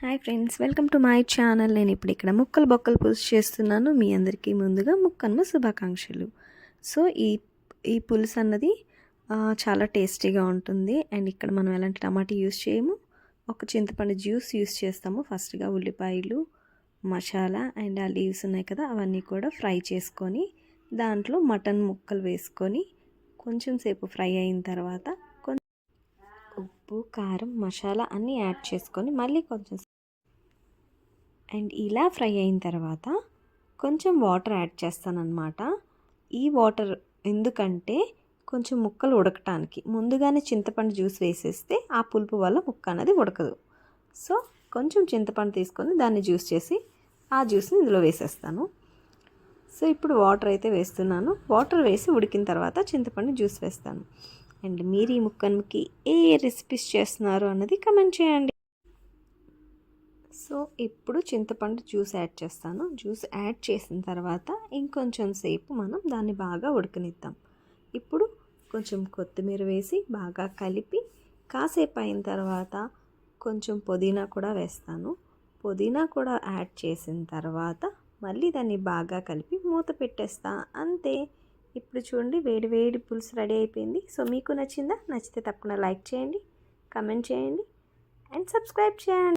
Hi friends welcome to my channel. నేను ఇప్పుడు ఇక్కడ ముక్కలు బొక్కలు పులుసు చేస్తున్నాను. మీ అందరికీ ముందుగా ముక్కన్న శుభాకాంక్షలు. సో ఈ ఈ పులుసు అన్నది చాలా టేస్టీగా ఉంటుంది. అండ్ ఇక్కడ మనం ఎలాంటి టమాటా యూస్ చేయము. ఒక చింతపండు జ్యూస్ యూస్ చేస్తాము. ఫస్ట్గా ఉల్లిపాయలు మసాలా అండ్ ఆ లీవ్స్ ఉన్నాయి కదా అవన్నీ కూడా ఫ్రై చేసుకొని దాంట్లో మటన్ ముక్కలు వేసుకొని కొంచెం సేపు ఫ్రై అయిన తర్వాత ఉప్పు కారం మసాలా అన్నీ యాడ్ చేసుకొని మళ్ళీ కొంచెం అండ్ ఇలా ఫ్రై అయిన తర్వాత కొంచెం వాటర్ యాడ్ చేస్తానన్నమాట. ఈ వాటర్ ఎందుకంటే కొంచెం ముక్కలు ఉడకటానికి. ముందుగానే చింతపండు జ్యూస్ వేసేస్తే ఆ పులుపు వల్ల ముక్క అనేది ఉడకదు. సో కొంచెం చింతపండు తీసుకొని దాన్ని జ్యూస్ చేసి ఆ జ్యూస్ని ఇందులో వేసేస్తాను. సో ఇప్పుడు వాటర్ అయితే వేస్తున్నాను. వాటర్ వేసి ఉడికిన తర్వాత చింతపండు జ్యూస్ వేస్తాను. అండ్ మీరు ఈ ముక్కకి ఏ రెసిపీస్ చేస్తున్నారు అన్నది కమెంట్ చేయండి. సో ఇప్పుడు చింతపండు జ్యూస్ యాడ్ చేస్తాను. జ్యూస్ యాడ్ చేసిన తర్వాత ఇంకొంచెం సేపు మనం దాన్ని బాగా ఉడకనిద్దాం. ఇప్పుడు కొంచెం కొత్తిమీర వేసి బాగా కలిపి కాసేపు అయిన తర్వాత కొంచెం పుదీనా కూడా వేస్తాను. పుదీనా కూడా యాడ్ చేసిన తర్వాత మళ్ళీ దాన్ని బాగా కలిపి మూత పెట్టేస్తా. అంతే. ఇప్పుడు చూడండి వేడి వేడి పులుసు రెడీ అయిపోయింది. సో మీకు నచ్చిందా? నచ్చితే తప్పకుండా లైక్ చేయండి కమెంట్ చేయండి అండ్ సబ్స్క్రైబ్ చేయండి.